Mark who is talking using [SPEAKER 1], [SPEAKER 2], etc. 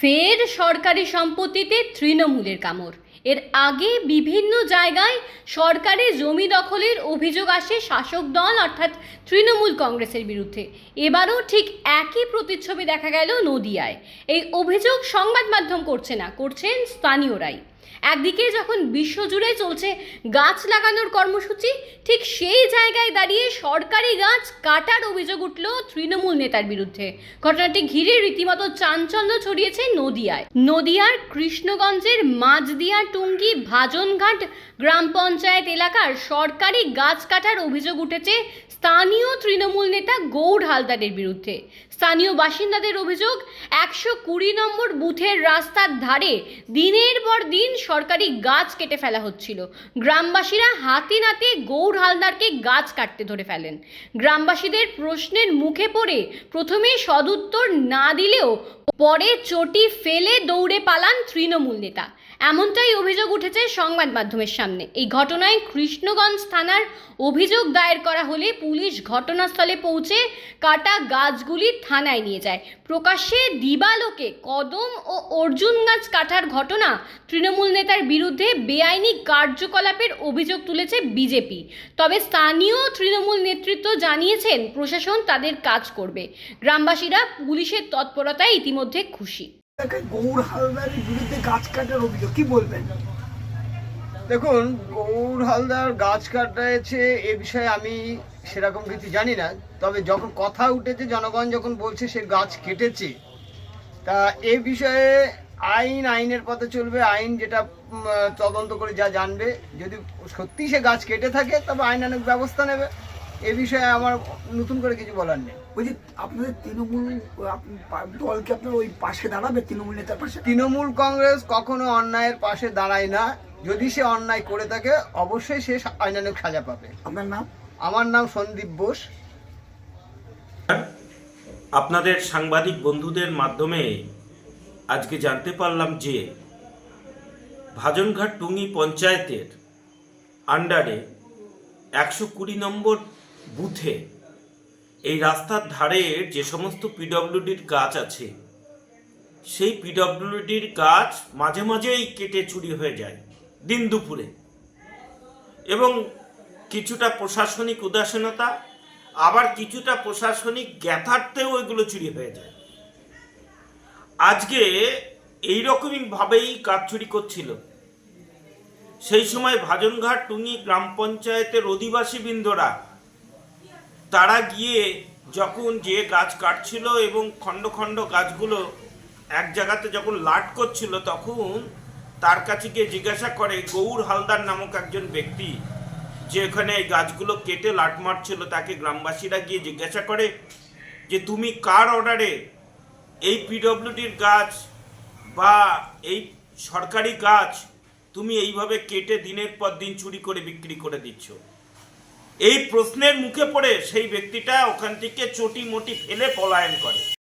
[SPEAKER 1] ফের সরকারি সম্পত্তিতে তৃণমূলের কামড়। এর আগে বিভিন্ন জায়গায় সরকারি জমি দখলের অভিযোগ আসে শাসক দল, অর্থাৎ তৃণমূল কংগ্রেসের বিরুদ্ধে। এবারও ঠিক একই প্রতিচ্ছবি দেখা গেল নদিয়ায়। এই অভিযোগ সংবাদ মাধ্যম করছে না, করছেন স্থানীয়রাই। একদিকে যখন বিশ্বজুড়ে চলছে গাছ লাগানোর কর্মসূচি, ঠিক সেই জায়গায় দাঁড়িয়ে সরকারি গাছ কাটার অভিযোগ উঠল তৃণমূল নেতার বিরুদ্ধে। ঘটনাটি ঘিরে রীতিমতো চাঞ্চল্য ছড়িয়েছে নদিয়ায়। নদিয়ার কৃষ্ণগঞ্জের মাঝদিয়া টুঙ্গি ভাজনঘাট গ্রাম পঞ্চায়েত এলাকার সরকারি গাছ কাটার অভিযোগ উঠেছে স্থানীয় তৃণমূল নেতা গৌড় হালদারের বিরুদ্ধে। স্থানীয় বাসিন্দাদের অভিযোগ, একশো কুড়ি নম্বর বুথের রাস্তার ধারে দিনের পর দিন সরকারি গাছ কেটে ফেলা হচ্ছিল। গ্রামবাসীরা হাতে নাতে গৌড় হালদারকে গাছ কাটতে ধরে ফেলেন। গ্রামবাসীদের প্রশ্নের মুখে পড়ে প্রথমে সদুত্তর না দিলেও পরে চটি ফেলে দৌড়ে পালান তৃণমূল নেতা। এমনটাই অভিযোগ উঠেছে সংবাদ মাধ্যমের সামনে। এই ঘটনায় কৃষ্ণগঞ্জ থানার অভিযোগ দায়ের করা হলে পুলিশ ঘটনাস্থলে পৌঁছে কাটা গাছগুলি থানায় নিয়ে যায়। প্রকাশ্যে দিবালোকে কদম ও অর্জুন গাছ কাটার ঘটনা তৃণমূল নেতার বিরুদ্ধে বেআইনি কার্যকলাপের অভিযোগ তুলেছে বিজেপি। তবে স্থানীয় তৃণমূল নেতৃত্ব জানিয়েছেন, প্রশাসন তাদের কাজ করবে। গ্রামবাসীরা পুলিশের তৎপরতায় ইতিমধ্যে খুশি।
[SPEAKER 2] গৌর হালদারের বিরুদ্ধে
[SPEAKER 3] দেখুন, গৌর হালদার গাছ কাটাচ্ছে এ বিষয়ে আমি সেরকম কিছু জানি না। তবে যখন কথা উঠেছে, জনগণ যখন বলছে সে গাছ কেটেছে, তা এ বিষয়ে আইন, আইনের পথে চলবে। আইন যেটা তদন্ত করে যা জানবে। যদি সত্যি সে গাছ কেটে থাকে, তবে আইনানুক ব্যবস্থা নেবে। এ বিষয়ে আমার নতুন করে কিছু বলার নেই।
[SPEAKER 2] বলছি আপনাদের তৃণমূল দলকে আপনার ওই পাশে দাঁড়াবে তৃণমূল নেতার পাশে?
[SPEAKER 3] তৃণমূল কংগ্রেস কখনো অন্যায়ের পাশে দাঁড়ায় না। যদি সে অন্যায় করে থাকে অবশ্যই সে আইনানুক সাজা পাবে।
[SPEAKER 2] আপনার নাম?
[SPEAKER 3] আমার নাম সন্দীপ বোস।
[SPEAKER 4] আপনাদের সাংবাদিক বন্ধুদের মাধ্যমে আজকে জানতে পারলাম যে ভাজনঘাট টুঙ্গি পঞ্চায়েতের আন্ডারে একশো কুড়ি নম্বর বুথে। এই রাস্তার ধারে যে সমস্ত পিডব্লিউডির গাছ আছে, সেই পিডব্লিউডির গাছ মাঝে মাঝেই কেটে চুরি হয়ে যায় দিন দুপুরে। এবং কিছুটা প্রশাসনিক উদাসীনতা, আবার কিছুটা প্রশাসনিক জ্ঞাতার্থেও ওইগুলো চুরি হয়ে যায়। আজকে এই রকমই ভাবেই কাজ চুরি করছিল। সেই সময় ভাজনঘাট টুঙ্গি গ্রাম পঞ্চায়েতের অধিবাসী বৃন্দরা তারা গিয়ে যখন যে গাছ কাটছিল এবং খণ্ড খণ্ড গাছগুলো এক জায়গাতে যখন লাট করছিল, তখন তার কাছে গিয়ে জিজ্ঞাসা করে গৌর হালদার নামক একজন ব্যক্তি, যে এখানে এই গাছগুলো কেটে লাট মারছিল, তাকে গ্রামবাসীরা গিয়ে জিজ্ঞাসা করে যে তুমি কার অর্ডারে এই পিডব্লিউডির গাছ বা এই সরকারি গাছ তুমি এইভাবে কেটে দিনের পর দিন চুরি করে বিক্রি করে দিচ্ছ? এই প্রশ্নের মুখে পড়ে সেই ব্যক্তিটা ওখান থেকে চটি মটি ফেলে পলায়ন করে।